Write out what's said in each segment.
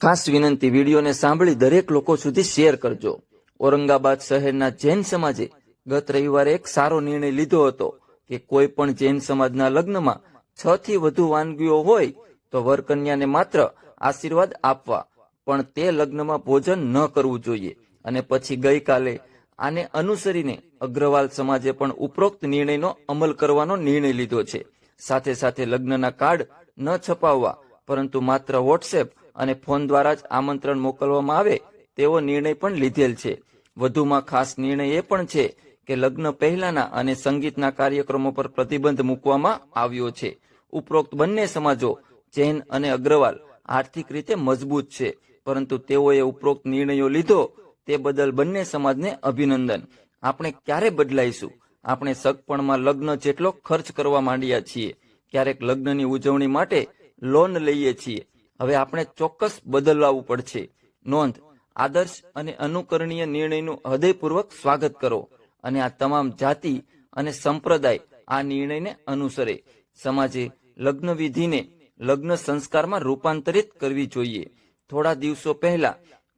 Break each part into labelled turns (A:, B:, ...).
A: ખાસ વિનંતી, વિડીયોને સાંભળી દરેક લોકો સુધી શેર કરજો. ઔરંગાબાદ શહેરના જૈન સમાજે ગત રવિવારે એક સારો નિર્ણય લીધો હતો કે કોઈ પણ જૈન સમાજના લગ્નમાં છ થી વધુ વાનગીઓ હોય તો વરકન્યાને માત્ર આશીર્વાદ આપવા, પણ તે લગ્નમાં ભોજન ન કરવું જોઈએ. અને પછી ગઈકાલે આને અનુસરીને અગ્રવાલ સમાજે પણ ઉપરોક્ત નિર્ણયનો અમલ કરવાનો નિર્ણય લીધો છે. સાથે સાથે લગ્નના કાર્ડ ન છપાવવા, પરંતુ માત્ર વોટ્સએપ અને ફોન દ્વારા જ આમંત્રણ મોકલવામાં આવે, તેવો નિર્ણય પણ લીધેલ છે. વધુમાં ખાસ નિર્ણય એ પણ છે કે લગ્ન પહેલાના અને સંગીતના કાર્યક્રમો પર પ્રતિબંધ મૂકવામાં આવ્યો છે. ઉપરોક્ત બંને સમાજો, જૈન અને અગ્રવાલ, આર્થિક રીતે મજબૂત છે, પરંતુ તેઓએ ઉપરોક્ત નિર્ણયો લીધો, તે બદલ બંને સમાજને અભિનંદન. આપણે ક્યારે બદલાઈશું? આપણે સગપણમાં લગ્ન જેટલો ખર્ચ કરવા માંડ્યા છીએ, ક્યારેક લગ્નની ઉજવણી માટે લોન લઈએ છીએ હવે આપણે ચોક્કસ બદલાવવું પડશે. નોંધ, આદર્શ અને અનુકરણીય નિર્ણયનું હૃદયપૂર્વક સ્વાગત કરો અને આ તમામ જાતિ અને સંપ્રદાય આ નિર્ણયને અનુસરે. સમાજે લગ્ન વિધિને લગ્ન સંસ્કારમાં રૂપાંતરિત કરવી જોઈએ. થોડા દિવસો પહેલા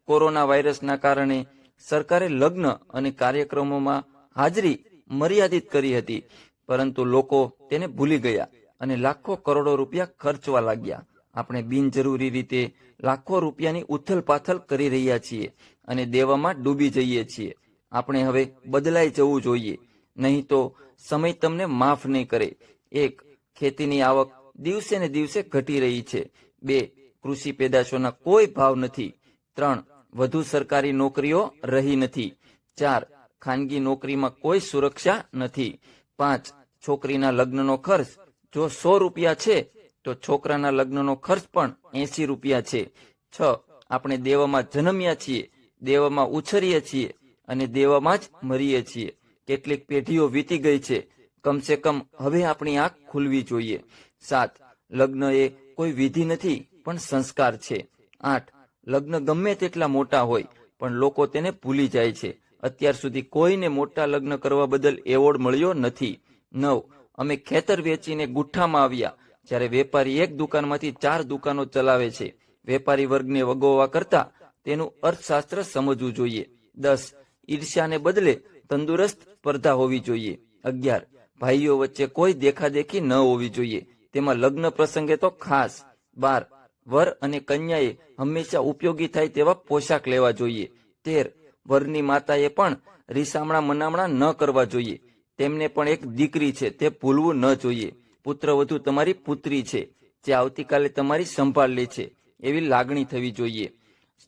A: કોરોના વાયરસના કારણે સરકારે લગ્ન અને કાર્યક્રમોમાં હાજરી મર્યાદિત કરી હતી. પરંતુ લોકો તેને ભૂલી ગયા અને લાખો કરોડો રૂપિયા ખર્ચવા લાગ્યા. આપણે બિનજરૂરી રીતે લાખો રૂપિયાની ઉથલપાથલ કરી રહ્યા છીએ અને દેવામાં ડૂબી જઈએ છીએ. આપણે હવે બદલાઈ જવું જોઈએ. નહીં તો સમય તમને માફ નહીં કરે. એક, ખેતીની આવક દિવસે ને દિવસે ઘટી રહી છે. બે, કૃષિ પેદાશોના કોઈ ભાવ નથી. ત્રણ, વધુ સરકારી નોકરીઓ રહી નથી. ચાર, ખાનગી નોકરીમાં કોઈ સુરક્ષા નથી. પાંચ, છોકરીના લગ્નનો ખર્ચ જો સો રૂપિયા છે તો છોકરાના લગ્નનો ખર્ચ પણ એસી રૂપિયા છે. છ, આપણે દેવામાં જન્મ્યા છીએ, દેવામાં ઉછરીએ છીએ અને દેવામાં જ મરીએ છીએ. કેટલીક પેઢીઓ વીતી ગઈ છે. કમસે કમ હવે આપણી આંખ ખુલવી જોઈએ. સાત, લગ્ન એ કોઈ વિધિ નથી, પણ સંસ્કાર છે. આઠ, લગ્ન ગમે તેટલા મોટા હોય, પણ લોકો તેને ભૂલી જાય છે. અત્યાર સુધી કોઈને મોટા લગ્ન કરવા બદલ એવોર્ડ મળ્યો નથી. નવ, અમે ખેતર વેચીને ગુઠ્ઠામાં આવ્યા. જ્યારે વેપારી એક દુકાનમાંથી ચાર દુકાનો ચલાવે છે, વેપારી વર્ગને વગોવા કરતા તેનું અર્થશાસ્ત્ર સમજવું જોઈએ. દસ, ઈર્ષ્યાને બદલે તંદુરસ્ત સ્પર્ધા હોવી જોઈએ. અગિયાર, ભાઈઓ વચ્ચે કોઈ દેખાદેખી ન હોવી જોઈએ. તેમાં લગ્ન પ્રસંગે તો ખાસ. બાર, વર અને કન્યાએ હંમેશા ઉપયોગી થાય તેવા પોશાક લેવા જોઈએ. તેર, વરની માતાએ પણ રીસામણા મનામણા ન કરવા જોઈએ. તેમને પણ એક દીકરી છે, તે ભૂલવું ન જોઈએ. પુત્રવધુ તમારી પુત્રી છે, જે આવતીકાલે તમારી સંભાળ લે છે, એવી લાગણી થવી જોઈએ.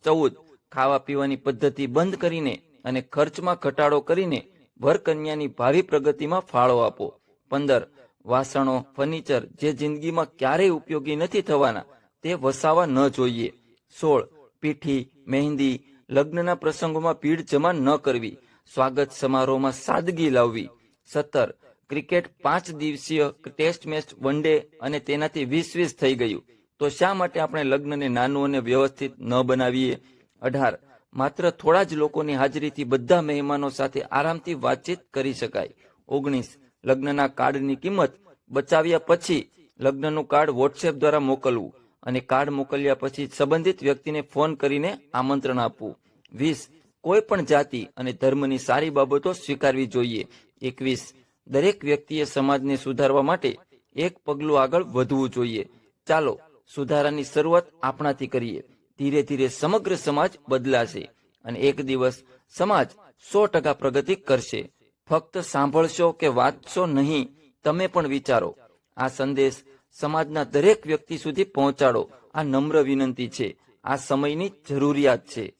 A: ચૌદ, ખાવા પીવાની પદ્ધતિ બંધ કરીને અને ખર્ચમાં ઘટાડો કરીને વરકન્યાની ભાવિ પ્રગતિમાં ફાળો આપો. પંદર, વાસણો, ફર્નિચર જે જિંદગીમાં ક્યારેય ઉપયોગી નથી થવાના, તે વસાવા ન જોઈએ. સોળ, પીઠી, મહેંદી, લગ્નના પ્રસંગોમાં ભીડ જમા ન કરવી. સ્વાગત સમારોહમાં સાદગી લાવવી. સત્તર ક્રિકેટ પાંચ દિવસીય ટેસ્ટ મેચ, વન ડે અને તેનાથી વીસ વીસ થઈ ગયું. તો શા માટે આપણે લગ્નને નાનું અને વ્યવસ્થિત ન બનાવીએ? અઢાર. માત્ર થોડા જ લોકોની હાજરીથી બધા મહેમાનો સાથે આરામથી વાતચીત કરી શકાય. ઓગણીસ. લગ્નના કાર્ડની કિંમત બચાવ્યા પછી લગ્નનું કાર્ડ વોટ્સએપ દ્વારા મોકલવું અને કાર્ડ મોકલ્યા પછી સંબંધિત વ્યક્તિને ફોન કરીને આમંત્રણ આપવું. વીસ. કોઈ પણ જાતિ અને ધર્મની સારી બાબતો સ્વીકારવી જોઈએ. એકવીસ. દરેક વ્યક્તિએ સમાજને સુધારવા માટે એક પગલું આગળ વધવું જોઈએ. ચાલો સુધારાની શરૂઆત આપણાથી કરીએ. ધીરે ધીરે સમગ્ર સમાજ બદલાશે અને એક દિવસ સમાજ સો ટકા પ્રગતિ કરશે. ફક્ત સાંભળશો કે વાંચશો નહીં, તમે પણ વિચારો. આ સંદેશ સમાજના દરેક વ્યક્તિ સુધી પહોંચાડો. આ નમ્ર વિનંતી છે. આ સમયની જરૂરિયાત છે.